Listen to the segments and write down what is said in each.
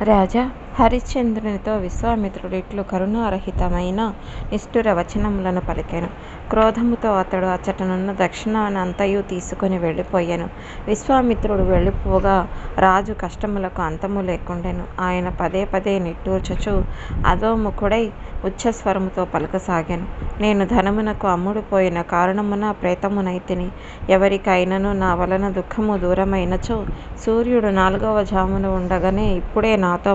రాజా హరిశ్చంద్రునితో విశ్వామిత్రుడు ఇట్లు కరుణారహితమైన నిష్ఠుర వచనములను పలికెను. క్రోధముతో అతడు అచ్చటనున్న దక్షిణాన అంతయు తీసుకుని వెళ్ళిపోయాను. విశ్వామిత్రుడు వెళ్ళిపోగా రాజు కష్టములకు అంతము లేకుండెను. ఆయన పదే పదే నిట్టూర్చుచు అధోముఖుడై ఉచ్చస్వరముతో పలకసాగాను. నేను ధనమునకు అమ్ముడుపోయిన కారణమున ప్రేతమునైతిని ఎవరికైనను నా వలన దుఃఖము దూరమైనచో సూర్యుడు నాలుగవ జామున ఉండగానే ఇప్పుడే నాతో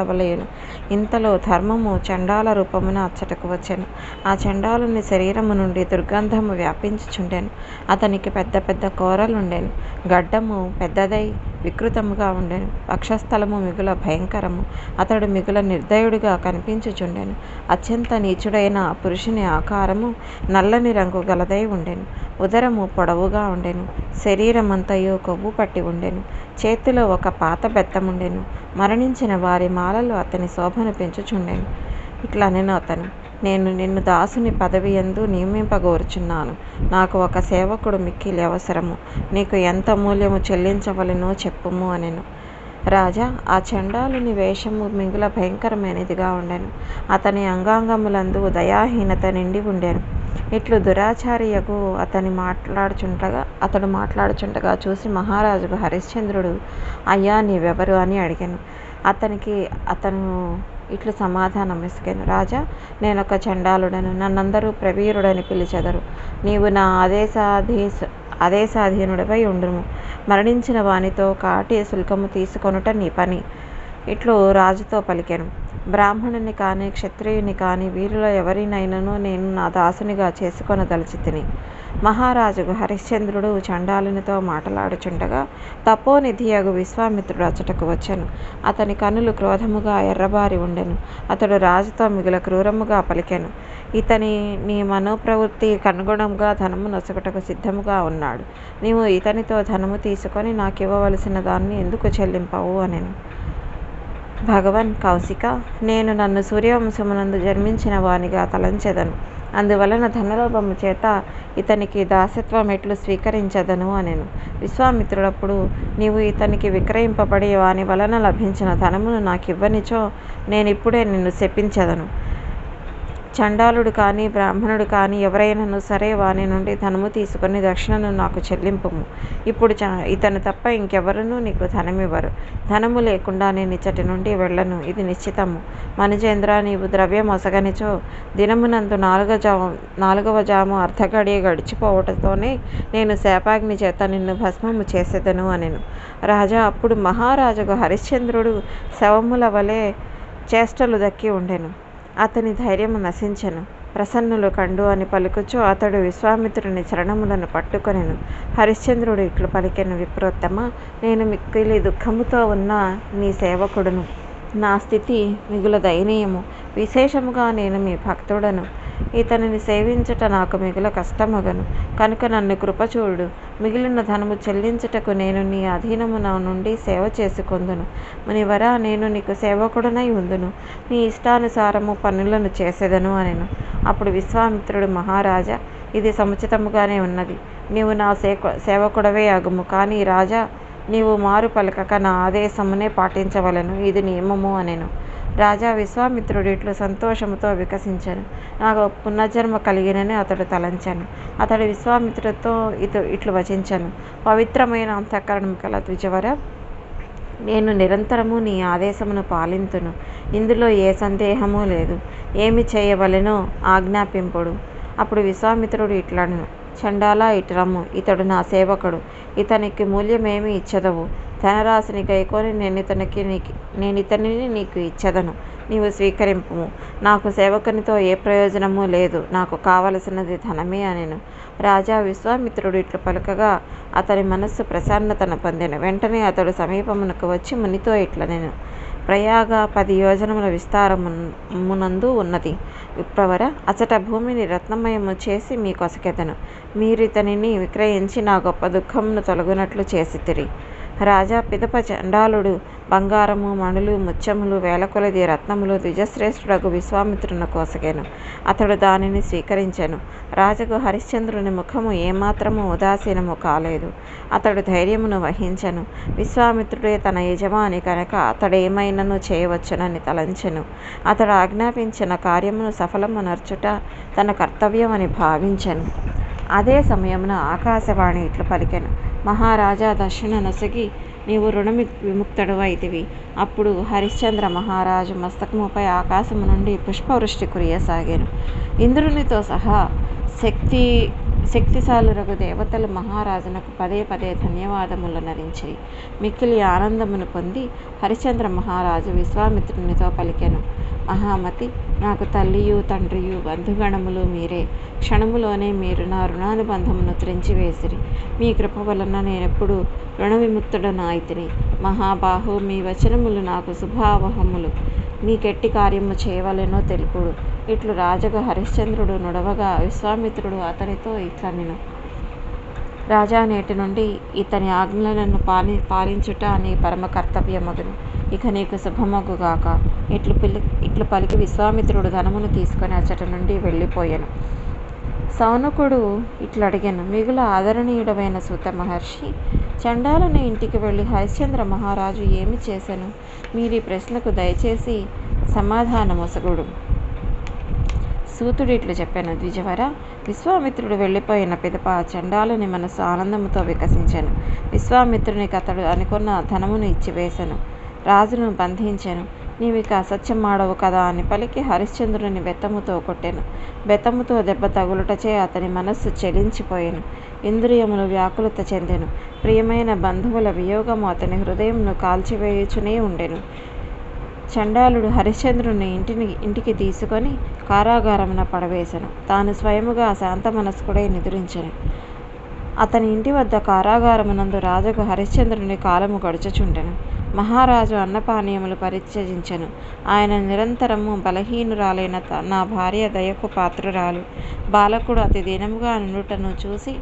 మాట్లాడవలేను ఇంతలో ధర్మము చండాల రూపమున అచ్చటకు వచ్చాను. ఆ చండాలుని శరీరము నుండి దుర్గంధము వ్యాపించుచుండెను. అతనికి పెద్ద పెద్ద కోరలుండెను. గడ్డము పెద్దదై వికృతముగా ఉండెను. వక్షస్థలము మిగుల భయంకరము. అతడు మిగుల నిర్దయుడిగా కనిపించుచుండెను. అత్యంత నీచుడైన పురుషుని ఆకారము నల్లని రంగు గలదై ఉండెను. ఉదరము పొడవుగా ఉండెను. శరీరమంతయు కొవ్వు పట్టి ఉండెను. చేతిలో ఒక పాత బెత్తముండెను మరణించిన వారి మాలలు అతని శోభను పెంచుచుండెను. ఇట్లా నేను అతను. నేను నిన్ను దాసుని పదవి ఎందు నియమింపగోరుచున్నాను. నాకు ఒక సేవకుడు మిక్కిలి అవసరము. నీకు ఎంత మూల్యము చెల్లించవలెనో చెప్పుము అనెను. రాజా ఆ చండాలుని వేషము మిగుల భయంకరమైనదిగా ఉండెను. అతని అంగాంగములందు దయాహీనత నిండి ఉండెను. ఇట్లు దురాచార్యకు అతని మాట్లాడుచుండగా అతడు మాట్లాడుచుండగా చూసి మహారాజుకు హరిశ్చంద్రుడు అయ్యా నీవెవరు? అని అడిగాను. అతనికి అతను ఇట్లు సమాధానం ఇసుకెను. రాజా నేనొక చండాలుడను. నన్నందరూ ప్రవీరుడని పిలిచెదరు. నీవు నా ఆదేశాధీశ అదే సాధీనుడిపై ఉండుము. మరణించిన వానితో కాటి శుల్కము తీసుకొనుట నీ పని. ఇట్లు రాజుతో పలికెను. బ్రాహ్మణుని కానీ క్షత్రియుని కానీ వీరిలో ఎవరినైనను నేను నా దాసునిగా చేసుకొనదలిచి తిని మహారాజుకు హరిశ్చంద్రుడు చండాలునితో మాట్లాడుచుండగా తపోనిధియగు విశ్వామిత్రుడు అచ్చటకు వచ్చెను. అతని కనులు క్రోధముగా ఎర్రబారి ఉండెను. అతడు రాజుతో మిగుల క్రూరముగా పలికెను. ఇతని నీ మనోప్రవృత్తి కనుగుణంగా ధనము నొసగుటకు సిద్ధముగా ఉన్నాడు. నీవు ఇతనితో ధనము తీసుకొని నాకు ఇవ్వవలసిన దాన్ని ఎందుకు చెల్లింపవు అనెను. భగవన్ కౌశిక నేను నన్ను సూర్యవంశమునందు జన్మించిన వానిగా తలంచెదను. అందువలన ధనలోభము చేత ఇతనికి దాసత్వం ఎట్లు స్వీకరించదను అనెను. విశ్వామిత్రుడప్పుడు నీవు ఇతనికి విక్రయింపబడి వాని వలన లభించిన ధనమును నాకివ్వనిచో నేనిప్పుడే నిన్ను శపించెదను. చండాలుడు కానీ బ్రాహ్మణుడు కానీ ఎవరైనాను సరే వాని నుండి ధనము తీసుకొని దక్షిణను నాకు చెల్లింపుము. ఇప్పుడు చ ఇతను తప్ప ఇంకెవరునూ నీకు ధనమివ్వరు. ధనము లేకుండా నేను ఇచ్చటి నుండి వెళ్ళను. ఇది నిశ్చితము. మనుజేంద్ర నీవు ద్రవ్యం మొసగనిచో. దినమునందు నాలుగవ జాము నాలుగవ జాము అర్ధగడియ గడిచిపోవటంతోనే నేను శాపాగ్ని చేత నిన్ను భస్మము చేసేదను అనెను. రాజా అప్పుడు మహారాజుకు హరిశ్చంద్రుడు శవముల వలె చేష్టలు దక్కి ఉండెను. అతని ధైర్యము నశించెను. ప్రసన్నులు కండు అని పలుకుచు అతడు విశ్వామిత్రుని చరణములను పట్టుకొనెను. హరిశ్చంద్రుడు ఇట్లు పలికెను విప్రోత్తమ నేను మిక్కిలి దుఃఖముతో ఉన్న నీ సేవకుడును. నా స్థితి మిగుల దయనీయము విశేషముగా నేను మీ భక్తుడను. ఇతనిని సేవించుట నాకు మిగుల కష్టమగను. కనుక నన్ను కృపచూడు మిగిలిన ధనము చెల్లించుటకు నేను నీ అధీనమున నుండి సేవ చేసుకొందును. మునివరా నేను నీకు సేవకుడనై ఉందును. నీ ఇష్టానుసారము పనులను చేసేదను అనెను. అప్పుడు విశ్వామిత్రుడు మహారాజా ఇది సముచితముగానే ఉన్నది. నీవు నా సేవ సేవకుడవే అగుము. కానీ రాజా నీవు మారు పలకక నా ఆదేశమునే పాటించవలను. ఇది నియమము అనెను. రాజా విశ్వామిత్రుడు ఇట్లు సంతోషముతో వికసించాను. నాకు పునర్జన్మ కలిగినని అతడు తలంచాను. అతడు విశ్వామిత్రుడితో ఇటు ఇట్లు వచించాను. పవిత్రమైన అంతఃకరణం కల ద్విజవర నేను నిరంతరము నీ ఆదేశమును పాలింతును. ఇందులో ఏ సందేహము లేదు. ఏమి చేయవలెనో ఆజ్ఞాపింపుడు. అప్పుడు విశ్వామిత్రుడు ఇట్లను చండాల ఇటురమ్ము ఇతడు నా సేవకుడు. ఇతనికి మూల్యమేమి ఇచ్చదవు. ధనరాశిని గైకొని నేను ఇతనికి నీకు నేను ఇతనిని నీకు ఇచ్చదను. నీవు స్వీకరింపుము. నాకు సేవకునితో ఏ ప్రయోజనము లేదు. నాకు కావలసినది ధనమే అనెను. రాజా విశ్వామిత్రుడు ఇట్లు పలుకగా అతని మనస్సు ప్రసన్నతను పొందెను. వెంటనే అతడు సమీపమునకు వచ్చి మునితో ఇట్ల నేను ప్రయాగ పది యోజనముల విస్తారమునందు ఉన్నది. విప్రవర అచట భూమిని రత్నమయము చేసి మీ కొసకెదను. మీరు ఇతనిని విక్రయించి నా గొప్ప దుఃఖమును తొలగునట్లు చేసితిరి. రాజా పిదప చండాలుడు బంగారము మణులు ముత్యములు వేలకొలది రత్నములు ద్విజశ్రేష్ఠుడగు విశ్వామిత్రుని కోసగాను అతడు దానిని స్వీకరించెను. రాజుకు హరిశ్చంద్రుని ముఖము ఏమాత్రము ఉదాసీనము కాలేదు. అతడు ధైర్యమును వహించెను. విశ్వామిత్రుడే తన యజమాని కనుక అతడేమైనను చేయవచ్చునని తలంచెను. అతడు ఆజ్ఞాపించిన కార్యమును సఫలమునర్చుట తన కర్తవ్యమని భావించెను. అదే సమయమున ఆకాశవాణి ఇట్లు పలికెను. మహారాజా దర్శన నొసగి నీవు రుణ అయితివి అప్పుడు హరిశ్చంద్ర మహారాజు మస్తకముపై ఆకాశము నుండి పుష్పవృష్టి కురియసాగాను. ఇంద్రునితో సహా శక్తి శక్తిశాలురగు దేవతలు మహారాజునకు పదే పదే ధన్యవాదములు నరించి మిక్కిలి ఆనందమును పొంది హరిశ్చంద్ర మహారాజు విశ్వామిత్రునితో పలికెను. మహామతి నాకు తల్లియు తండ్రియు బంధుగణములు మీరే. క్షణములోనే మీరు నా రుణానుబంధమును త్రెంచివేసిరి. మీ కృప వలన నేనెప్పుడు రుణ విముక్తుడనాయితిని మహాబాహు మీ వచనములు నాకు శుభావహములు. మీకెట్టి కార్యము చేయవలెనో తెలుపుడు. ఇట్లు రాజగు హరిశ్చంద్రుడు నుడవగా విశ్వామిత్రుడు అతనితో ఇట్లనెను. రాజా నేటి నుండి ఇతని ఆజ్ఞలను పాలి పాలించుట నీ పరమ కర్తవ్యమగును. ఇక నీకు శుభమగుగాక ఇట్లు పిలి ఇట్లు పలికి విశ్వామిత్రుడు ధనమును తీసుకొని అచ్చట నుండి వెళ్ళిపోయాను. సౌనకుడు ఇట్లడిగాను. మిగుల ఆదరణీయుడమైన సూత మహర్షి చండాలని ఇంటికి వెళ్ళి హరిశ్చంద్ర మహారాజు ఏమి చేశాను మీరు ఈ ప్రశ్నకు దయచేసి సమాధానమొసగుడు సూతుడు ఇట్లు చెప్పాను ద్విజవర. విశ్వామిత్రుడు వెళ్ళిపోయిన పిదప చండాలని మనసు ఆనందముతో వికసించాను. విశ్వామిత్రునికి అతడు అనుకున్న ధనమును ఇచ్చివేశాను రాజును బంధించాను. నీవిక అసత్యమాడవు కదా అని పలికి హరిశ్చంద్రుని బెత్తముతో కొట్టెను. బెత్తముతో దెబ్బ తగులుటచే అతని మనస్సు చెలించిపోయాను. ఇంద్రియములు వ్యాకులత చెందెను. ప్రియమైన బంధువుల వియోగము అతని హృదయంను కాల్చివేయుచునే ఉండెను. చండాలుడు హరిశ్చంద్రుని ఇంటిని ఇంటికి తీసుకొని కారాగారమున పడవేశను తాను స్వయముగా శాంత మనస్కుడై నిద్రించెను. అతని ఇంటి వద్ద కారాగారమునందు రాజుకు హరిశ్చంద్రుని కాలము గడుచుచుండెను. మహారాజు అన్నపానీయములు పరిత్యజించెను. ఆయన నిరంతరము బలహీనురాలైన నా భార్య దయకు పాత్రురాలు. బాలకుడు అతి దీనముగా నుండుటను చూసి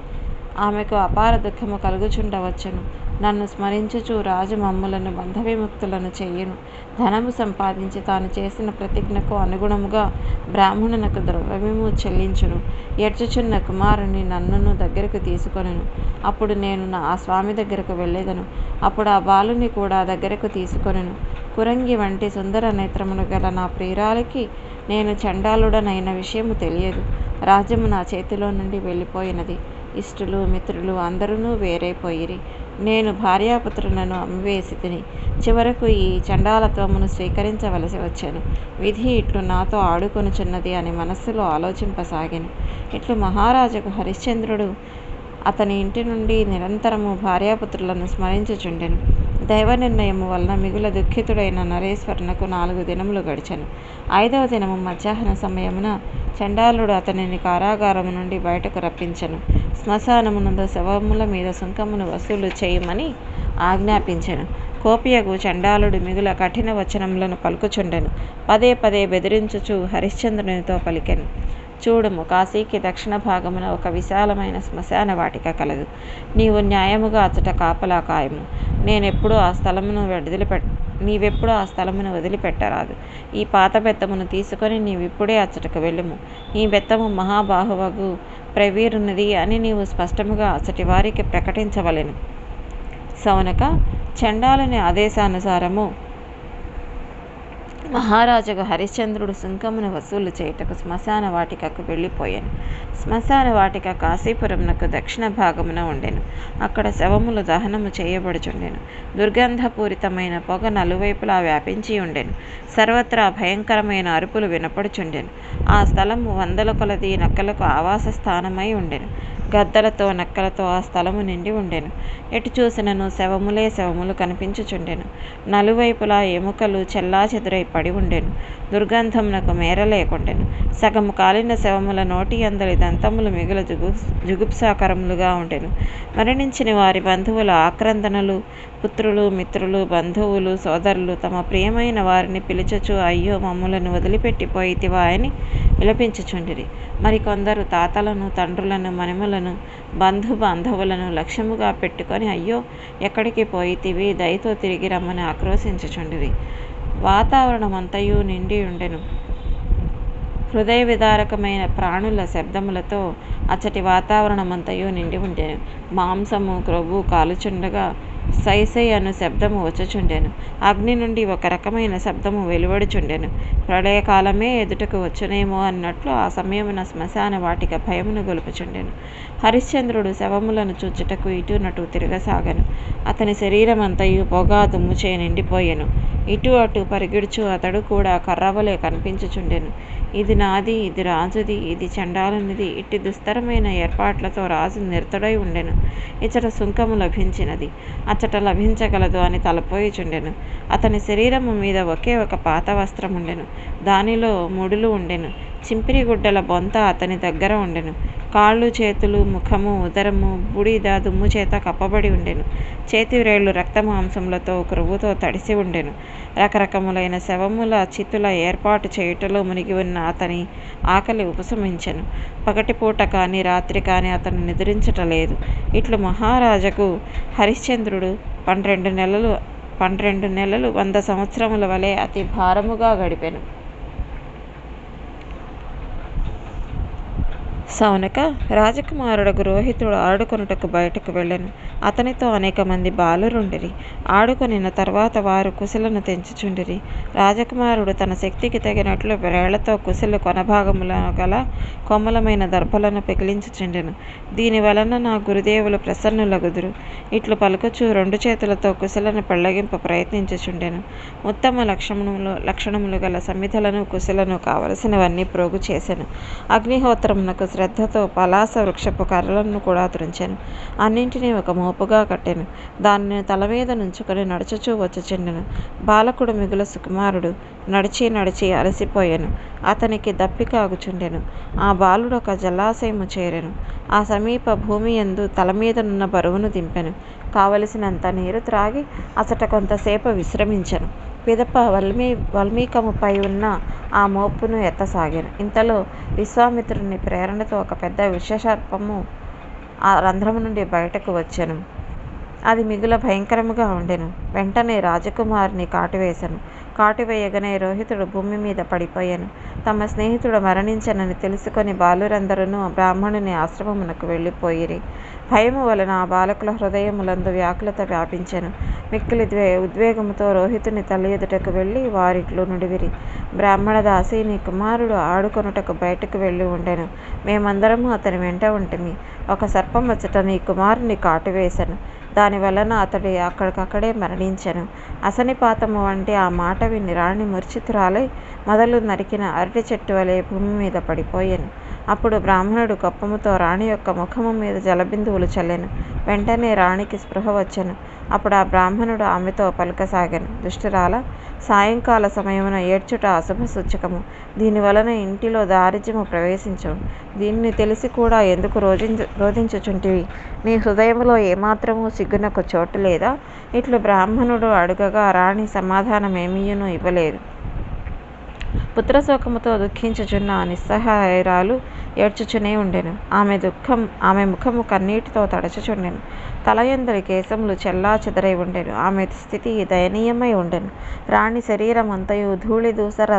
ఆమెకు అపార దుఃఖము కలుగుచుండవచ్చును. నన్ను స్మరించుచు రాజు మమ్ములను బంధ విముక్తులను ధనము సంపాదించి తాను చేసిన ప్రతిజ్ఞకు అనుగుణముగా బ్రాహ్మణునకు ద్రవ్యము చెల్లించును. ఎడ్చుచున్న కుమారుని నన్నును దగ్గరకు తీసుకొనెను. అప్పుడు నేను నా స్వామి దగ్గరకు వెళ్ళేదను. అప్పుడు ఆ బాలుని కూడా దగ్గరకు తీసుకొనెను. కురంగి వంటి సుందర నేత్రమును గల నా ప్రియురాలికి నేను చండాలుడనైన విషయము తెలియదు. రాజ్యము నా చేతిలో నుండి వెళ్ళిపోయినది. ఇష్టులు మిత్రులు అందరూ వేరైపోయిరి. నేను భార్యాపుత్రులను అమ్మివేసి తిని చివరకు ఈ చండాలత్వమును స్వీకరించవలసి వచ్చాను. విధి ఇట్లు నాతో ఆడుకొనుచున్నది అని మనస్సులో ఆలోచింపసాగాను. ఇట్లు మహారాజుకు హరిశ్చంద్రుడు అతని ఇంటి నుండి నిరంతరము భార్యాపుత్రులను స్మరించుచుండెను. దైవ నిర్ణయము వలన మిగుల దుఃఖితుడైన నరేశ్వరునకు నాలుగు దినములు గడిచెను. ఐదవ దినము మధ్యాహ్న సమయమున చండాలుడు అతనిని కారాగారము నుండి బయటకు రప్పించెను. శ్మశానమునందు శవముల మీద సుంకమును వసూలు చేయమని ఆజ్ఞాపించెను. కోపియకు చండాలుడు మిగుల కఠిన వచనములను పలుకుచుండెను. పదే పదే బెదిరించుచు హరిశ్చంద్రునితో పలికెను. చూడము కాశీకి దక్షిణ భాగమున ఒక విశాలమైన శ్మశాన వాటిక కలదు. నీవు న్యాయముగా అచ్చట కాపలా కాయము. నేనెప్పుడూ ఆ స్థలమును వదిలిపెట్ నీవెప్పుడు ఆ స్థలమును వదిలిపెట్టరాదు. ఈ పాత బెత్తమును తీసుకొని నీవిప్పుడే అచ్చటకు వెళ్ళుము. ఈ బెత్తము మహాబాహువగు ప్రవీరునిది అని నీవు స్పష్టముగా అచ్చటి వారికి ప్రకటించవలెను. సౌనక చండాలుని ఆదేశానుసారము మహారాజుకు హరిశ్చంద్రుడు సుంకమును వసూలు చేయుటకు శ్మశాన వాటికకు వెళ్ళిపోయాను. శ్మశాన వాటిక కాశీపురమునకు దక్షిణ భాగమున ఉండెను. అక్కడ శవములు దహనము చేయబడుచుండెను. దుర్గంధపూరితమైన పొగ నలువైపులా వ్యాపించి ఉండెను. సర్వత్రా భయంకరమైన అరుపులు వినపడుచుండెను. ఆ స్థలము వందల కొలది నక్కలకు ఆవాస స్థానమై ఉండెను. గద్దలతో నక్కలతో ఆ స్థలము నిండి ఉండెను. ఎటు చూసినను శవములే శవములు కనిపించుచుండెను. నలువైపులా ఎముకలు చెల్లాచెదురై పడి ఉండెను. దుర్గంధమునకు మేర లేకుండెను. సగము కాలిన శవముల నోటి అందలి దంతములు మిగుల జుగు జుగుప్సాకరములుగా ఉండెను. మరణించిన వారి బంధువుల ఆక్రందనలు పుత్రులు మిత్రులు బంధువులు సోదరులు తమ ప్రియమైన వారిని పిలుచుచు అయ్యో మమ్ములను వదిలిపెట్టిపోయితివా అని విలపించుచుండిరి. మరికొందరు తాతలను తండ్రులను మనుమలను స్నేహితులను బంధు బాంధవులను లక్ష్యముగా పెట్టుకొని అయ్యో ఎక్కడికి పోయితివి? దయతో తిరిగి రమ్మని ఆక్రోశించుచుండిరి. వాతావరణమంతయు నిండి ఉండెను. హృదయ విదారకమైన ప్రాణుల శబ్దములతో అచ్చటి వాతావరణమంతయు నిండి ఉండెను. మాంసము క్రొవ్వు కాలుచుండగా సై సై అను శబ్దము వచ్చుచుండెను. అగ్ని నుండి ఒక రకమైన శబ్దము వెలువడుచుండెను. ప్రళయకాలమే ఎదుటకు వచ్చునేమో అన్నట్లు ఆ సమయమున శ్మశాన వాటిక భయమును గొలుపుచుండెను. హరిశ్చంద్రుడు శవములను చూచుటకు ఇటునటు తిరగసాగను. అతని శరీరమంతయు పొగా దుమ్ముచే నిండిపోయెను. ఇటు అటు పరిగెడుచు అతడు కూడా కర్రవలే కనిపించుచుండెను. ఇది నాది ఇది రాజుది ఇది చండాలునిది ఇట్టి దుస్తరమైన ఏర్పాట్లతో రాజు నిరతడై ఉండెను. ఇచ్చట సుంకము లభించినది. అచ్చట లభించగలదు అని తలపోయిచుండెను. అతని శరీరము మీద ఒకే ఒక పాత వస్త్రం ఉండెను దానిలో ముడులు ఉండెను. చింపిరిగుడ్డల బొంత అతని దగ్గర ఉండెను. కాళ్ళు చేతులు ముఖము ఉదరము బూడిద దుమ్ము చేత కప్పబడి ఉండెను. చేతి వ్రేళ్ళు రక్తమాంసములతో క్రొవ్వుతో తడిసి ఉండెను. రకరకములైన శవముల చితుల ఏర్పాటు చేయుటలో మునిగి ఉన్న అతని ఆకలి ఉపశమించెను. పగటిపూట కానీ రాత్రి కానీ అతను నిద్రించటలేదు. ఇట్లు మహారాజకు హరిశ్చంద్రుడు పన్నెండు నెలలు పన్నెండు నెలలు వంద సంవత్సరముల వలె అతి భారముగా గడిపెను. సౌనక రాజకుమారుడకు రోహితుడు ఆడుకొనుటకు బయటకు వెళ్ళెను. అతనితో అనేక మంది బాలురుండిరి. ఆడుకొనిన తర్వాత వారు కుశలను తెంచుచుండిరి. రాజకుమారుడు తన శక్తికి తగినట్లు వేళ్ళతో కుశలు కొనభాగముల గల కొమ్మలమైన దర్భలను పెకిలించుచుండెను. దీని వలన నా గురుదేవులు ప్రసన్నులగుదురు. ఇట్లు పలుకుచు రెండు చేతులతో కుశలను పెళ్ళగింప ప్రయత్నించుచుండెను. ఉత్తమ లక్షణములు లక్షణములు గల సమిధలను కుశలను కావలసినవన్నీ ప్రోగు చేసెను. అగ్నిహోత్రమునకు శ్రద్ధతో పలాస వృక్షపు కర్రలను కూడా త్రుంచెను అన్నింటినీ ఒక మోపుగా కట్టెను. దానిని తల మీద నుంచుకొని నడుచుచూ వచ్చుచుండెను బాలకుడు మిగుల సుకుమారుడు నడిచి నడిచి అలసిపోయాను. అతనికి దప్పిక ఆగుచుండెను ఆ బాలుడు ఒక జలాశయము చేరెను. ఆ సమీప భూమి యందు తల మీదనున్న బరువును దింపెను. కావలసినంత నీరు త్రాగి అచట కొంతసేపు విశ్రమించెను. పిదప వల్మీ వల్మీకముపై ఉన్న ఆ మోపును ఎత్తసాగాను ఇంతలో విశ్వామిత్రుని ప్రేరణతో ఒక పెద్ద విషసర్పము ఆ రంధ్రము నుండి బయటకు వచ్చెను. అది మిగుల భయంకరముగా ఉండెను. వెంటనే రాజకుమారిని కాటువేశాను. కాటువేయగానే రోహితుడు భూమి మీద పడిపోయాను. తమ స్నేహితుడు మరణించనని తెలుసుకొని బాలురందరూ బ్రాహ్మణుని ఆశ్రమమునకు వెళ్ళిపోయిరి. భయము వలన ఆ బాలకుల హృదయములందు వ్యాకులత వ్యాపించెను. మిక్కిలి ద్వే ఉద్వేగముతో రోహితుని తల్లి ఎదుటకు వెళ్ళి వారిట్లు నుడివిరి. బ్రాహ్మణ దాసి నీ కుమారుడు ఆడుకొనుటకు బయటకు వెళ్ళి ఉండెను. మేమందరము అతని వెంట ఉంటిమి. ఒక సర్పం వచ్చట నీ కుమారుని కాటువేశను దాని వలన అతడు అక్కడికక్కడే మరణించెను. అసనిపాతము వంటి ఆ మాట విని రాణి మురిచితురాలై మొదలు నరికిన అరటి చెట్టు వలె భూమి మీద పడిపోయాను. అప్పుడు బ్రాహ్మణుడు కప్పముతో రాణి యొక్క ముఖము మీద జలబిందువులు చల్లెను. వెంటనే రాణికి స్పృహ వచ్చెను. అప్పుడు ఆ బ్రాహ్మణుడు ఆమెతో పలకసాగాను. దుష్టురాల సాయంకాల సమయమున ఏడ్చుట అశుభ సూచకము. దీనివలన ఇంటిలో దారిద్ర్యము ప్రవేశించు. దీన్ని తెలిసి కూడా ఎందుకు రోజించు రోధించుచుంటివి? నీ హృదయంలో ఏమాత్రము సిగ్గునకు చోటు లేదా? ఇట్లు బ్రాహ్మణుడు అడుగగా రాణి సమాధానమేమీయును ఇవ్వలేదు. పుత్రశోకముతో దుఃఖించుచున్న నిస్సహాయరాలు ఏడ్చుచునే ఉండెను. ఆమె దుఃఖం ఆమె ముఖము కన్నీటితో తడచుచుండెను. తలయందరి కేశములు చెల్లా చెదరై ఉండెను. ఆమె స్థితి దయనీయమై ఉండెను. రాణి శరీరం అంతయు ధూళి దూసర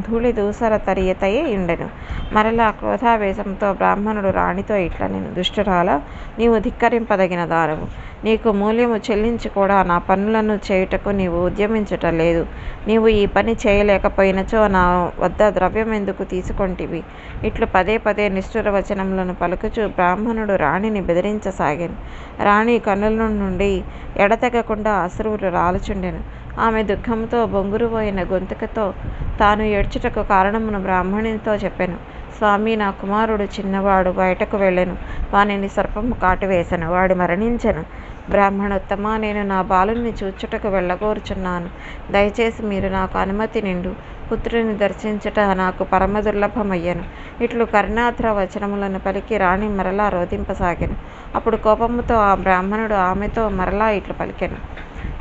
ధూళి దూసర తరియతయే ఉండెను మరలా క్రోధావేశంతో బ్రాహ్మణుడు రాణితో ఇట్లా నేను దుష్టురాల నీవు ధిక్కరింపదగిన దానవు నీకు మూల్యము చెల్లించి కూడా నా పనులను చేయుటకు నీవు ఉద్యమించుట లేదు. నీవు ఈ పని చేయలేకపోయినచో నా వద్ద ద్రవ్యం ఎందుకు తీసుకొంటివి? ఇట్లు పదే పదే నిష్ఠుర వచనములను పలుకుచు బ్రాహ్మణుడు రాణిని బెదిరించసాగాను. రాణి కన్నుల నుండి ఎడతెగకుండా అశ్రువులు రాలుచుండెను. ఆమె దుఃఖంతో బొంగురుపోయిన గొంతుకతో తాను ఏడ్చుటకు కారణమును బ్రాహ్మణునితో చెప్పాను. స్వామి నా కుమారుడు చిన్నవాడు బయటకు వెళ్ళెను. వానిని సర్పము కాటువేశను వాడు మరణించెను. బ్రాహ్మణోత్తమ నేను నా బాలుని చూచుటకు వెళ్ళగోరుచున్నాను. దయచేసి మీరు నాకు అనుమతి నిండు. పుత్రుని దర్శించుట నాకు పరమ దుర్లభమయ్యను. ఇట్లు కరుణాద్ర వచనములను పలికి రాణి మరలా రోధింపసాగాను. అప్పుడు కోపముతో ఆ బ్రాహ్మణుడు ఆమెతో మరలా ఇట్లు పలికెను.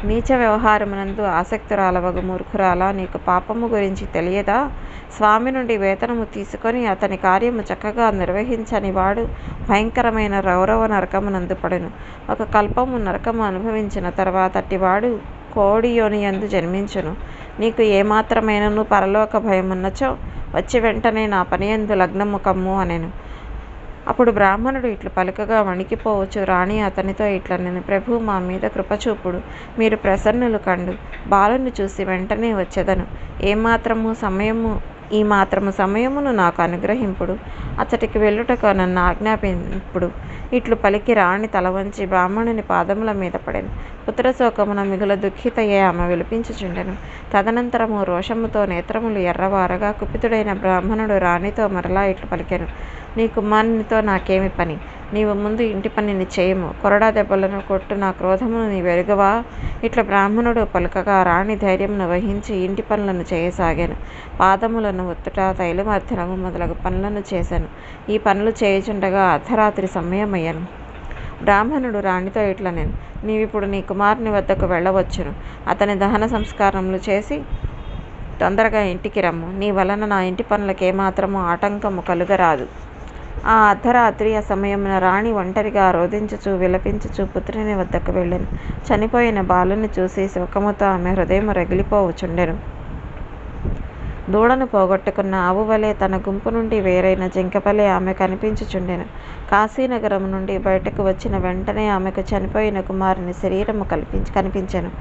నీచ వ్యవహారమునందు ఆసక్తురాలవగు మూర్ఖురాలా నీకు పాపము గురించి తెలియదా? స్వామి నుండి వేతనము తీసుకొని అతని కార్యము చక్కగా నిర్వహించని వాడు భయంకరమైన రౌరవ నరకమునందు పడును. ఒక కల్పము నరకము అనుభవించిన తర్వాత అట్టివాడు కోడి యోనియందు జన్మించును. నీకు ఏమాత్రమైనను పరలోక భయమున్నచో వచ్చి వెంటనే నా పనియందు లగ్నము కమ్ము అనెను. అప్పుడు బ్రాహ్మణుడు ఇట్లు పలుకగా వణికిపోవచ్చు. రాణి అతనితో ఇట్లా నేను ప్రభు మా మీద కృపచూపుడు. మీరు ప్రసన్నులు కండు. బాలుని చూసి వెంటనే వచ్చేదను. ఏమాత్రము సమయము ఈ మాత్రము సమయమును నాకు అనుగ్రహింపుడు. అతడికి వెళ్ళుటకు నన్ను ఆజ్ఞాపింపుడు. ఇట్లు పలికి రాణి తల వంచి బ్రాహ్మణుని పాదముల మీద పడెను. పుత్రశోకమున మిగుల దుఃఖితయ్యే ఆమె విలిపించుచుండెను. తదనంతరము రోషముతో నేత్రములు ఎర్రవారగా కుపితుడైన బ్రాహ్మణుడు రాణితో మరలా ఇట్లు పలికెను. నీ కుమారునితో నాకేమి పని? నీవు ముందు ఇంటి పనిని చేయము. కొరడా దెబ్బలను కొట్టు నా క్రోధమును నీ వెరుగవా? ఇట్లా బ్రాహ్మణుడు పలుకగా రాణి ధైర్యమును వహించి ఇంటి పనులను చేయసాగాను. పాదములను ఒత్తుట మధ్యనము మొదలగు పనులను చేశాను. ఈ పనులు చేయుచుండగా అర్ధరాత్రి సమయమయ్యాను. బ్రాహ్మణుడు రాణితో ఇట్లా నేను నీవిప్పుడు నీ కుమారుని వద్దకు వెళ్ళవచ్చును. అతని దహన సంస్కారములు చేసి తొందరగా ఇంటికి రమ్ము. నీ వలన నా ఇంటి పనులకు ఏమాత్రము ఆటంకము కలుగరాదు. ఆ అర్ధరాత్రి ఆ సమయమున రాణి ఒంటరిగా రోదించుచు విలపించుచు పుత్రుని వద్దకు వెళ్ళెను. చనిపోయిన బాలుని చూసి శోకముతో ఆమె హృదయం రగిలిపోవచుండెను దూడను పోగొట్టుకున్న ఆవు వలె తన గుంపు నుండి వేరైన జింకవలె ఆమె కనిపించుచుండెను. కాశీనగరం నుండి బయటకు వచ్చిన వెంటనే ఆమెకు చనిపోయిన కుమారుని శరీరము కల్పించి కనిపించెను.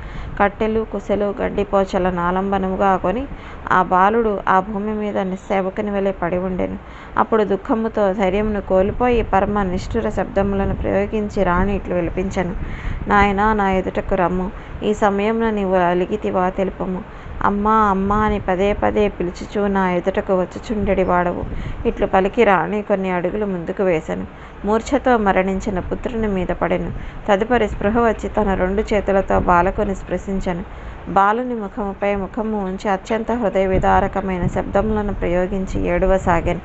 కట్టెలు కుసెలు గడ్డిపోచలను ఆలంబనముగా కొని ఆ బాలుడు ఆ భూమి మీద నిస్సేవకుని వలె పడి ఉండెను. అప్పుడు దుఃఖముతో ధైర్యమును కోల్పోయి పరమ నిష్ఠుర శబ్దములను ప్రయోగించి రాణి ఇట్లు విలిపించెను. నాయనా నా ఎదుటకు రమ్ము. ఈ సమయమున నీవు అలిగితివా తెలుపము. అమ్మా అమ్మా అని పదే పదే పిలుచుచూ నా ఎదుటకు వచ్చుచుండెడి వాడవు. ఇట్లు పలికి రాణి కొన్ని అడుగులు ముందుకు వేశాను మూర్ఛతో మరణించిన పుత్రుని మీద పడెను. తదుపరి స్పృహ వచ్చి తన రెండు చేతులతో బాలకుని స్పృశించను. బాలుని ముఖముపై ముఖము ఉంచి అత్యంత హృదయ విదారకమైన శబ్దములను ప్రయోగించి ఏడవసాగాను.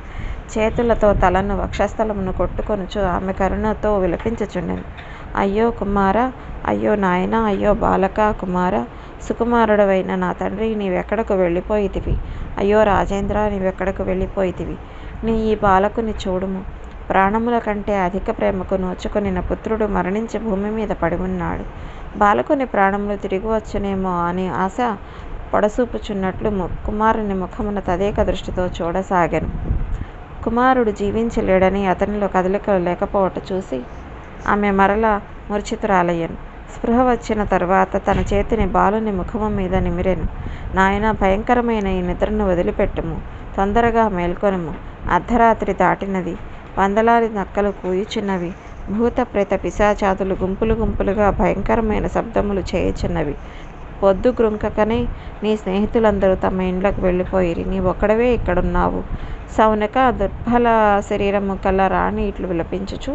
చేతులతో తలను వక్షస్థలమును కొట్టుకొనుచు ఆమె కరుణతో విలపించుచుండెను. అయ్యో కుమార అయ్యో నాయన అయ్యో బాలక కుమార సుకుమారుడవైన నా తండ్రి నీవెక్కడకు వెళ్ళిపోయితివి? అయ్యో రాజేంద్ర నీవెక్కడకు వెళ్ళిపోయితివి? నీ ఈ బాలకుని చూడుము. ప్రాణముల కంటే అధిక ప్రేమకు నోచుకొనిన పుత్రుడు మరణించి భూమి మీద పడి ఉన్నాడు బాలకుని ప్రాణములు తిరిగి వచ్చునేమో అని ఆశ పొడసూపుచున్నట్లు కుమారుని ముఖమున తదేక దృష్టితో చూడసాగాను. కుమారుడు జీవించలేడని అతనిలో కదలికలు లేకపోవట చూసి ఆమె మరల మూర్ఛితురాలయ్యను. స్పృహ వచ్చిన తర్వాత తన చేతిని బాలుని ముఖము మీద నిమిరెను. నాయన భయంకరమైన ఈ నిద్రను వదిలిపెట్టుము. తొందరగా మేల్కొనుము. అర్ధరాత్రి దాటినది. వందలాది నక్కలు కూయుచున్నవి. భూత ప్రేత పిశాచాదులు గుంపులు గుంపులుగా భయంకరమైన శబ్దములు చేయుచున్నవి. పొద్దు గ్రుంకకనే నీ స్నేహితులందరూ తమ ఇండ్లకు వెళ్ళిపోయిరి నీ ఒక్కడవే ఇక్కడున్నావు. సౌనక దుర్బల శరీరము కల రాణి ఇట్లు విలపించుచు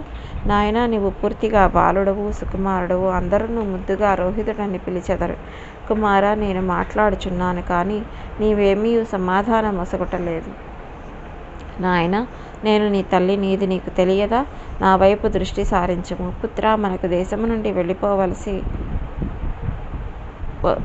నాయన నీవు పూర్తిగా బాలుడవు సుకుమారుడవు అందరూ ముద్దుగా రోహితుడని పిలిచెదరు. కుమార నేను మాట్లాడుచున్నాను కానీ నీవేమీ సమాధానం మొసగొట్టలేదు నాయన నేను నీ తల్లి నీది నీకు తెలియదా? నా వైపు దృష్టి సారించము పుత్ర మనకు దేశము నుండి వెళ్ళిపోవలసి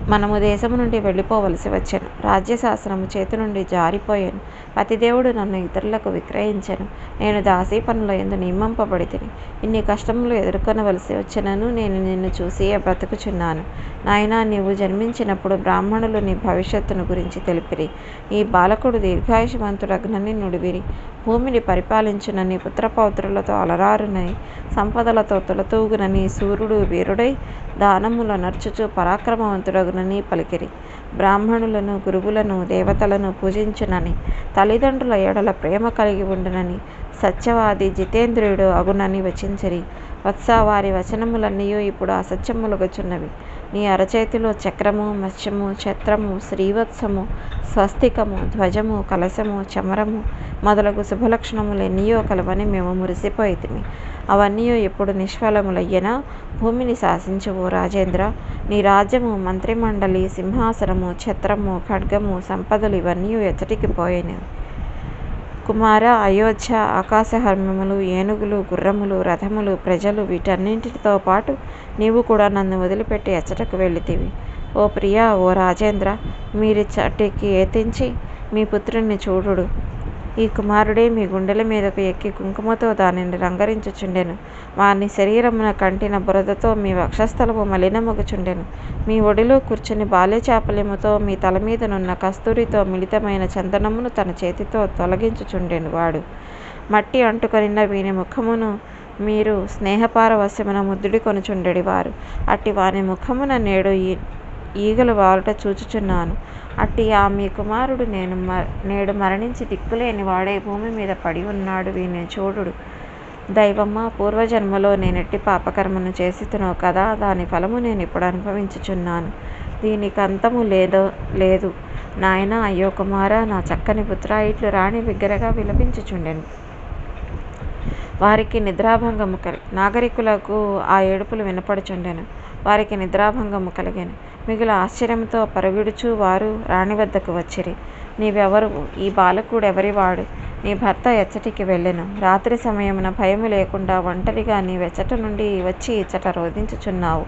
మనము దేశము నుండి వెళ్ళిపోవలసి వచ్చాను. రాజ్యశాసనము చేతి నుండి జారిపోయాను. పతిదేవుడు నన్ను ఇతరులకు విక్రయించాను. నేను దాసీ పనుల ఎందు నియమింపబడి తిని ఇన్ని కష్టములు ఎదుర్కొనవలసి వచ్చినను నేను నిన్ను చూసి బ్రతుకుచున్నాను. నాయనా నీవు జన్మించినప్పుడు బ్రాహ్మణులు నీ భవిష్యత్తును గురించి తెలిపిరి. ఈ బాలకుడు దీర్ఘాయుషవంతుడగ్నని నుడివిరి. భూమిని పరిపాలించునని పుత్రపౌత్రులతో అలరారునై సంపదలతో తులతూగునని సూర్యుడు వీరుడై దానముల నర్చుచు పరాక్రమవంతుడగునని పలికిరి. బ్రాహ్మణులను గురువులను దేవతలను పూజించునని తల్లిదండ్రుల ఎడల ప్రేమ కలిగి ఉండునని సత్యవాది జితేంద్రియుడు అగునని వచించిరి. వత్స వారి వచనములన్నీ ఇప్పుడు అసత్యములుగుచున్నవి. నీ అరచేతిలో చక్రము మత్స్యము ఛత్రము శ్రీవత్సము స్వస్తికము ధ్వజము కలశము చమరము మొదలగు శుభలక్షణములు ఎన్నయో కలవని మేము మురిసిపోయితిమి. అవన్నీ ఎప్పుడు నిష్ఫలములయ్యనా? భూమిని శాసించువు రాజేంద్ర నీ రాజ్యము మంత్రిమండలి సింహాసనము ఛత్రము ఖడ్గము సంపదలు ఇవన్నీ ఎచ్చటికి పోయినవి. కుమార అయోధ్య ఆకాశహర్మ్యములు ఏనుగులు గుర్రములు రథములు ప్రజలు వీటన్నింటితో పాటు నీవు కూడా నన్ను వదిలిపెట్టి ఎచ్చటకు వెళ్ళితివి. ఓ ప్రియా ఓ రాజేంద్ర మీరిచ్చటికి ఏతించి మీ పుత్రుణ్ణి చూడుడు. ఈ కుమారుడే మీ గుండెల మీదకు ఎక్కి కుంకుమతో దానిని రంగరించుచుండెను. వాని శరీరమున కంటిన బురదతో మీ వక్షస్థలము మలినమగుచుండెను. మీ ఒడిలో కూర్చుని బాల్యచాపల్యముతో మీ తల మీదనున్న కస్తూరితో మిళితమైన చందనమును తన చేతితో తొలగించుచుండెను వాడు. మట్టి అంటుకొనిన వీని ముఖమును మీరు స్నేహపారవశ్యమున ముద్దుడి కొనుచుండెడి వారు అట్టి వాని ముఖమున నేడు ఈ ఈగలు వాలుట చూచుచున్నాను. అట్టి ఆ మీ కుమారుడు నేను మ నేడు మరణించి దిక్కులేని వాడే భూమి మీద పడి ఉన్నాడు వీని చూడుడు దైవమ్మ పూర్వజన్మలో నేనెట్టి పాపకర్మను చేసితునో కదా దాని ఫలము నేను ఇప్పుడు అనుభవించుచున్నాను. దీనికి అంతము లేదో లేదు. నాయన అయ్యో కుమార నా చక్కని పుత్ర ఇట్లు రాణి బిగ్గరగా విలపించుచుండెను. వారికి నిద్రాభంగము కలి నాగరికులకు ఆ ఏడుపులు వినపడుచుండెను. వారికి నిద్రాభంగము కలిగాను. మిగులు ఆశ్చర్యంతో పరుగుడుచు వారు రాణి వద్దకు వచ్చిరి. నీవెవరు? ఈ బాలకుడు ఎవరివాడు నీ భర్త ఎచ్చటికి వెళ్ళెను. రాత్రి సమయమున భయము లేకుండా ఒంటరిగా నీవెచ్చట నుండి వచ్చి ఇచ్చట రోధించుచున్నావు.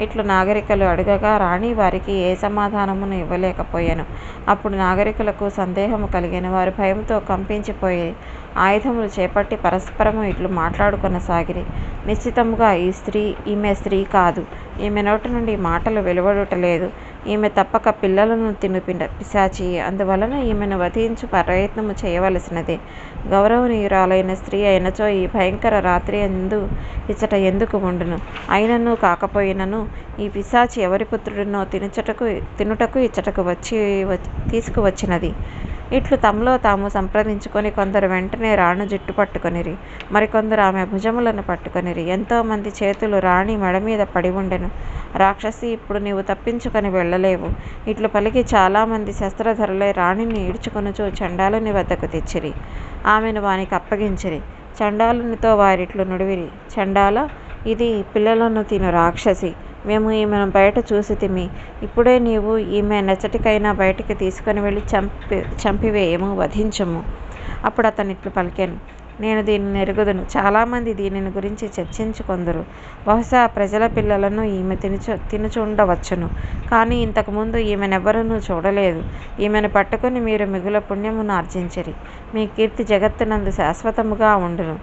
ఇట్లు నాగరికలు అడగగా రాణి వారికి ఏ సమాధానమును ఇవ్వలేకపోయాను. అప్పుడు నాగరికులకు సందేహము కలిగిన. వారు భయంతో కంపించిపోయి ఆయుధములు చేపట్టి పరస్పరము ఇట్లు మాట్లాడుకొనసాగిరి. నిశ్చితముగా ఈ స్త్రీ ఈమె స్త్రీ కాదు. ఈమె నోటి నుండి మాటలు వెలువడుటలేదు ఈమె తప్పక పిల్లలను తిను పిశాచి. అందువలన ఈమెను వధించు ప్రయత్నము చేయవలసినదే. గౌరవనీయురాలైన స్త్రీ అయినచో ఈ భయంకర రాత్రి ఎందు ఇచ్చట ఎందుకు ఉండును? అయినను కాకపోయినను ఈ పిశాచి ఎవరి పుత్రుడినో తినుచటకు తినుటకు ఇచ్చటకు వచ్చి తీసుకువచ్చినది. ఇట్లు తమలో తాము సంప్రదించుకొని కొందరు వెంటనే రాణు జుట్టు పట్టుకొనిరి. మరికొందరు ఆమె భుజములను పట్టుకొనిరి. ఎంతోమంది చేతులు రాణి మెడ మీద పడి ఉండెను. రాక్షసి ఇప్పుడు నీవు తప్పించుకొని వెళ్ళలేవు. ఇట్లు పలికి చాలామంది శస్త్రధరులై రాణిని ఈడ్చుకొనుచు చండాలుని వద్దకు తెచ్చిరి. ఆమెను వానికి అప్పగించిరి. చండాలునితో వారిట్లు నుడివిరి. చండాల ఇది పిల్లలను తిను రాక్షసి. మేము ఈమెను బయట చూసితిమి ఇప్పుడే నీవు ఈమె నచ్చటికైనా బయటికి తీసుకొని వెళ్ళి చంపి చంపివేయము వధించము. అప్పుడు అతను ఇట్లు పలికాను. నేను దీనిని ఎరుగుదును. చాలామంది దీనిని గురించి చర్చించుకొందరు. బహుశా ప్రజల పిల్లలను ఈమె తినుచు తినుచుండవచ్చును. కానీ ఇంతకుముందు ఈమెనెవ్వరూ చూడలేదు. ఈమెను పట్టుకొని మీరు మిగుల పుణ్యమును ఆర్జించిరి. మీ కీర్తి జగత్తునందు శాశ్వతముగా ఉండును.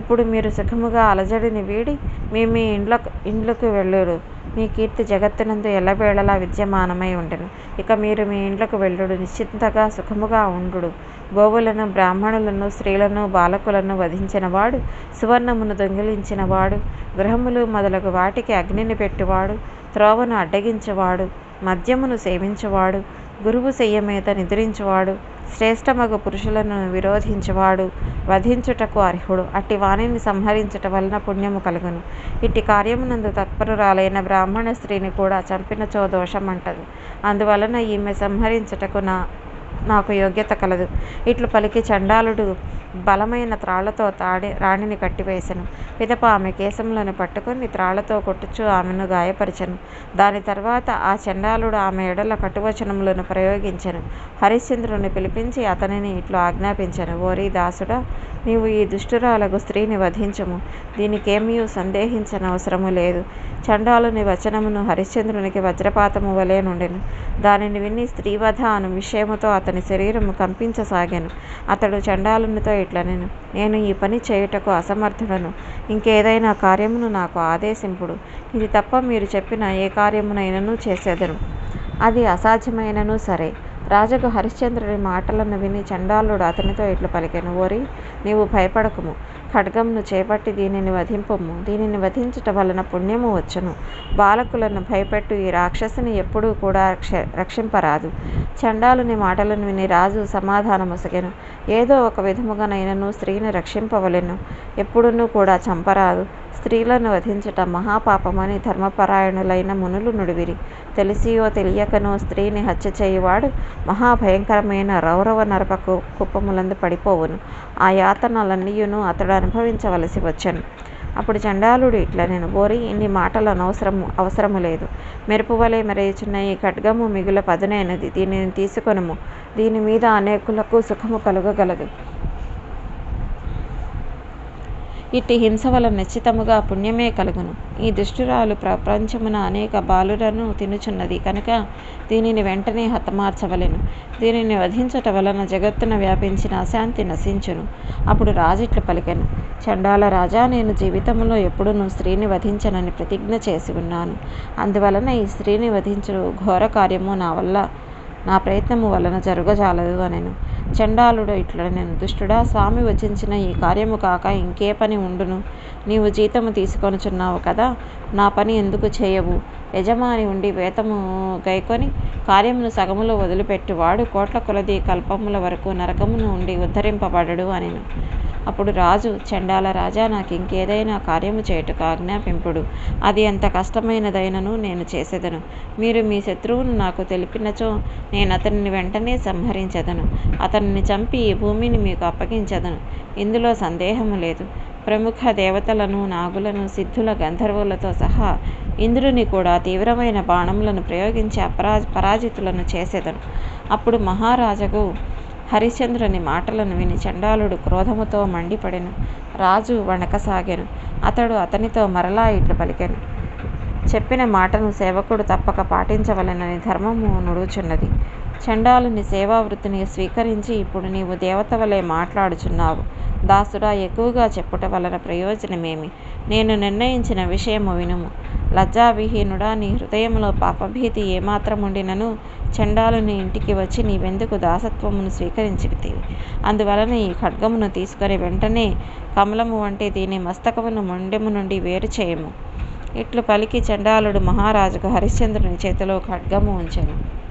ఇప్పుడు మీరు సుఖముగా అలజడిని వీడి మీ మీ ఇండ్లకు ఇండ్లకు వెళ్ళుడు మీ కీర్తి జగత్తునందు ఎల్లవేళలా విద్యమానమై ఉండెను. ఇక మీరు మీ ఇండ్లకు వెళ్ళుడు నిశ్చింతగా సుఖముగా ఉండుడు. గోవులను బ్రాహ్మణులను స్త్రీలను బాలకులను వధించినవాడు సువర్ణమును దొంగిలించినవాడు గృహములు మొదలగు వాటికి అగ్నిని పెట్టువాడు త్రోవను అడ్డగించువాడు మద్యమును సేవించువాడు గురువు శయ్య మీద నిద్రించువాడు శ్రేష్టమగు పురుషులను విరోధించువాడు వధించుటకు అర్హుడు. అట్టి వాణిని సంహరించుట వలన పుణ్యము కలుగును. ఇట్టి కార్యమునందు తత్పరురాలైన బ్రాహ్మణ స్త్రీని కూడా చంపినచో దోషమంటదు. అందువలన ఈమె సంహరించుటకు నా నాకు యోగ్యత కలదు. ఇట్లు పలికి చండాలుడు బలమైన త్రాళ్ళతో తాడి రాణిని కట్టివేశను పిదప ఆమె కేశంలోని పట్టుకొని త్రాళ్ళతో కొట్టుచు ఆమెను గాయపరిచెను. దాని తర్వాత ఆ చండాలుడు ఆమె ఎడల కటువచనములను ప్రయోగించెను. హరిశ్చంద్రుని పిలిపించి అతనిని ఇట్లు ఆజ్ఞాపించెను. ఓరి దాసుడా నీవు ఈ దుష్టురాలకు స్త్రీని వధించము. దీనికేమీ సందేహించనవసరము లేదు. చండాలుని వచనమును హరిశ్చంద్రునికి వజ్రపాతము వలె నుండెను. దానిని విని స్త్రీవధ అను విషయముతో అతను శరీరము కంపించసాగాను. అతడు చండాలునితో ఇట్లా నేను ఈ పని చేయుటకు అసమర్థుడను. ఇంకేదైనా కార్యమును నాకు ఆదేశింపుడు. ఇది తప్ప మీరు చెప్పిన ఏ కార్యమునైనను చేసేదను. అది అసాధ్యమైనను సరే. రాజకు హరిశ్చంద్రుడి మాటలను విని చండాలుడు అతనితో ఇట్లు పలికెను ఓరి నీవు భయపడకుము. ఖడ్గంను చేపట్టి దీనిని వధింపము. దీనిని వధించుట వలన పుణ్యము వచ్చును. బాలకులను భయపెట్టు. ఈ రాక్షసుని ఎప్పుడూ కూడా రక్ష రక్షింపరాదు. చండాలుని మాటలను విని రాజు సమాధానముసగెను. ఏదో ఒక విధముగానైనను స్త్రీని రక్షింపవలెను. ఎప్పుడునూ కూడా చంపరాదు. స్త్రీలను వధించుట మహాపాపమని ధర్మపరాయణులైన మునులు నుడివిరి. తెలిసియో తెలియకనో స్త్రీని హత్య చేయువాడు మహాభయంకరమైన రౌరవ నరపకు కుప్పములందు పడిపోవును. ఆ యాతనలన్నీయును అతడు అనుభవించవలసి వచ్చాను. అప్పుడు చండాలుడు ఇట్లా నేను ఓరి ఇన్ని మాటలు అనవసరము అవసరము లేదు. మెరుపు వలె మెరయుచున్న ఈ ఖడ్గము మిగుల పదునైనది. దీనిని తీసుకొనుము. దీని మీద అనేకులకు సుఖము కలుగగలదు. ఇట్టి హింస వల్ల నిశ్చితముగా పుణ్యమే కలుగును. ఈ దుష్టురాలు ప్రపంచమున అనేక బాలులను తినుచున్నది. కనుక దీనిని వెంటనే హతమార్చవలెను. దీనిని వధించట వలన జగత్తున వ్యాపించిన అశాంతి నశించును. అప్పుడు రాజిట్లు పలికెను. చండాల రాజా నేను జీవితంలో ఎప్పుడూ స్త్రీని వధించనని ప్రతిజ్ఞ చేసి ఉన్నాను. అందువలన ఈ స్త్రీని వధించు ఘోర కార్యము నా వల్ల నా ప్రయత్నము వలన జరుగజాలదు అనెను. చండాలుడు ఇట్లనెను దుష్టుడా? స్వామి వచించిన ఈ కార్యము కాక ఇంకే పని ఉండును. నీవు జీతము తీసుకొనుచున్నావు కదా? నా పని ఎందుకు చేయవు? యజమాని ఉండి వేతము గైకొని కార్యమును సగములో వదిలిపెట్టువాడు కోట్ల కొలది కల్పముల వరకు నరకమును ఉండి ఉద్ధరింపబడడు అనెను. అప్పుడు రాజు చండాల రాజా నాకు ఇంకేదైనా కార్యము చేయుటకు ఆజ్ఞాపింపుడు. అది ఎంత కష్టమైనదైనను నేను చేసేదను. మీరు మీ శత్రువును నాకు తెలిపినచో నేను అతనిని వెంటనే సంహరించెదను. అతనిని చంపి ఈ భూమిని మీకు అప్పగించదను. ఇందులో సందేహము లేదు. ప్రముఖ దేవతలను నాగులను సిద్ధుల గంధర్వులతో సహా ఇంద్రుని కూడా తీవ్రమైన బాణములను ప్రయోగించి అపరా పరాజితులను చేసేదను. అప్పుడు మహారాజకు హరిశ్చంద్రుని మాటలను విని చండాలుడు క్రోధముతో మండిపడెను. రాజు వణకసాగాను. అతడు అతనితో మరలా ఇట్లు పలికెను. చెప్పిన మాటను సేవకుడు తప్పక పాటించవలెనని ధర్మము నుడుచున్నది. చండాలుని సేవావృత్తిని స్వీకరించి ఇప్పుడు నీవు దేవత వలె మాట్లాడుచున్నావు. దాసుడా ఎక్కువగా చెప్పుట వలన ప్రయోజనమేమి? నేను నిర్ణయించిన విషయము వినుము. లజ్జావిహీనుడా నీ హృదయంలో పాపభీతి ఏమాత్రముండినను చండాలుని ఇంటికి వచ్చి నీవెందుకు దాసత్వమును స్వీకరించితివి? అందువలన ఈ ఖడ్గమును తీసుకొని వెంటనే కమలము వంటి దీని మస్తకమును మొండెము నుండి వేరు చేయము. ఇట్లు పలికి చండాలుడు మహారాజుకు హరిశ్చంద్రుని చేతిలో ఖడ్గము ఉంచెను.